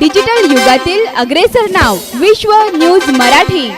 Digital युगातील अग्रेसर नाव विश्व न्यूज मराठी.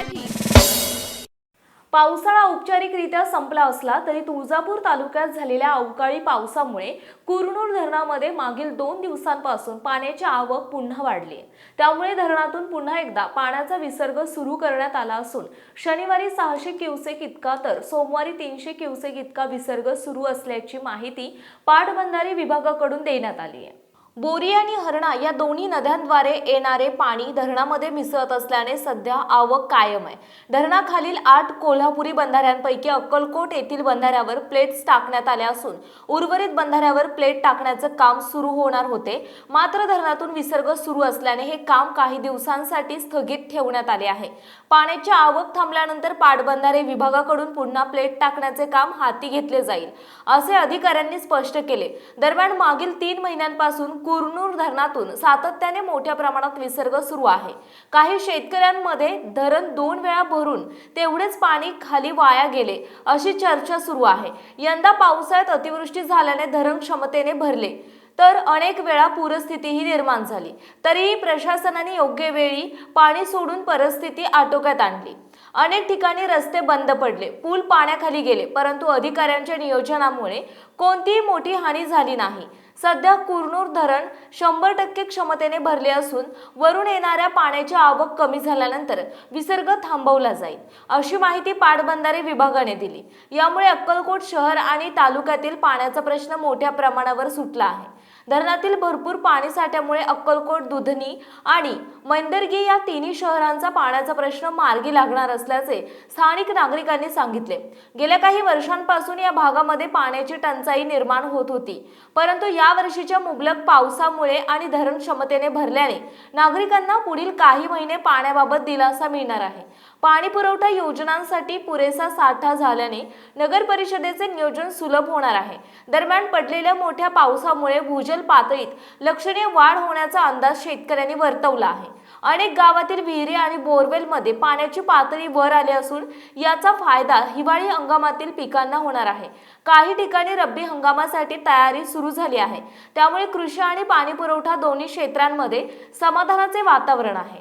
पावसाळा औपचारिकरित्या संपला असला तरी तुळजापूर तालुक्यात झालेल्या अवकाळी पावसामुळे कुरनूर धरणामध्ये मागील दोन दिवसांपासून पाण्याची आवक पुन्हा वाढली. त्यामुळे धरणातून पुन्हा एकदा पाण्याचा विसर्ग सुरू करण्यात आला असून शनिवारी सहाशे क्युसेक इतका तर सोमवारी तीनशे क्युसेक इतका विसर्ग सुरू असल्याची माहिती पाटबंधारे विभागाकडून देण्यात आली आहे. बोरी आणि हरणा या दोन्ही नद्यांद्वारे येणारे पाणी धरणामध्ये मिसळत असल्याने सध्या आवक कायम आहे. धरणाखालील आठ कोल्हापुरी बंधाऱ्यांपैकी अक्कलकोट येथील बंधाऱ्यावर प्लेट्स टाकण्यात आल्या असून उर्वरित बंधाऱ्यावर प्लेट टाकण्याचं काम सुरू होणार होते. मात्र धरणातून विसर्ग सुरू असल्याने हे काम काही दिवसांसाठी स्थगित ठेवण्यात आले आहे. पाण्याची आवक थांबल्यानंतर पाटबंधारे विभागाकडून पुन्हा प्लेट टाकण्याचे काम हाती घेतले जाईल असे अधिकाऱ्यांनी स्पष्ट केले. दरम्यान मागील तीन महिन्यांपासून कुरनूर धरणातून सातत्याने मोठ्या प्रमाणात विसर्ग सुरू आहे. काही शेतकऱ्यांमध्ये धरण दोन वेळा भरून तेवढेच पाणी खाली वाया गेले अशी चर्चा सुरू आहे. यंदा पावसाळ्यात अतिवृष्टी झाल्याने धरण क्षमतेने भरले. तर अनेक वेळा पूरस्थितीही निर्माण झाली. तरीही प्रशासनाने योग्य वेळी पाणी सोडून परिस्थिती आटोक्यात आणली. अनेक ठिकाणी रस्ते बंद पडले पूल पाण्याखाली गेले परंतु अधिकाऱ्यांच्या नियोजनामुळे कोणतीही मोठी हानी झाली नाही. सध्या कुरनूर धरण शंभर टक्के क्षमतेने भरले असून वरून येणाऱ्या पाण्याची आवक कमी झाल्यानंतर विसर्ग थांबवला जाईल अशी माहिती पाटबंधारे विभागाने दिली. यामुळे अक्कलकोट शहर आणि तालुक्यातील पाण्याचा प्रश्न मोठ्या प्रमाणावर सुटला आहे. धरणातील भरपूर पाणीसाठ्यामुळे अक्कलकोट दुधनी आणि मैंदर्गी या तिन्ही शहरांचा पाण्याचा प्रश्न मार्गी लागणार असल्याचे स्थानिक नागरिकांनी सांगितले. गेल्या काही वर्षांपासून या भागामध्ये पाण्याची टंचाई निर्माण होत होती. परंतु या वर्षीच्या मुबलक पावसामुळे आणि धरण क्षमतेने भरल्याने नागरिकांना पुढील काही महिने पाण्याबाबत दिलासा मिळणार आहे. पाणी पुरवठा योजनांसाठी पुरेसा साठा झाल्याने नगर परिषदेचे नियोजन सुलभ होणार आहे. दरम्यान पडलेल्या मोठ्या पावसामुळे भूजल पातळीत लक्षणीय वाढ होण्याचा अंदाज शेतकऱ्यांनी वर्तवला आहे. अनेक गावातील विहिरी आणि बोरवेलमध्ये पाण्याची पातळी वर आली असून याचा फायदा हिवाळी हंगामातील पिकांना होणार आहे. काही ठिकाणी रब्बी हंगामासाठी तयारी सुरू झाली आहे. त्यामुळे कृषी आणि पाणी पुरवठा दोन्ही क्षेत्रांमध्ये समाधानाचे वातावरण आहे.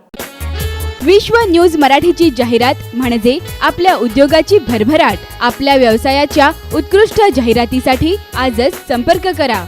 विश्व न्यूज मराठीची जाहिरात म्हणजे आपल्या उद्योगाची भरभराट. आपल्या व्यवसायाच्या उत्कृष्ट जाहिरातीसाठी आजच संपर्क करा.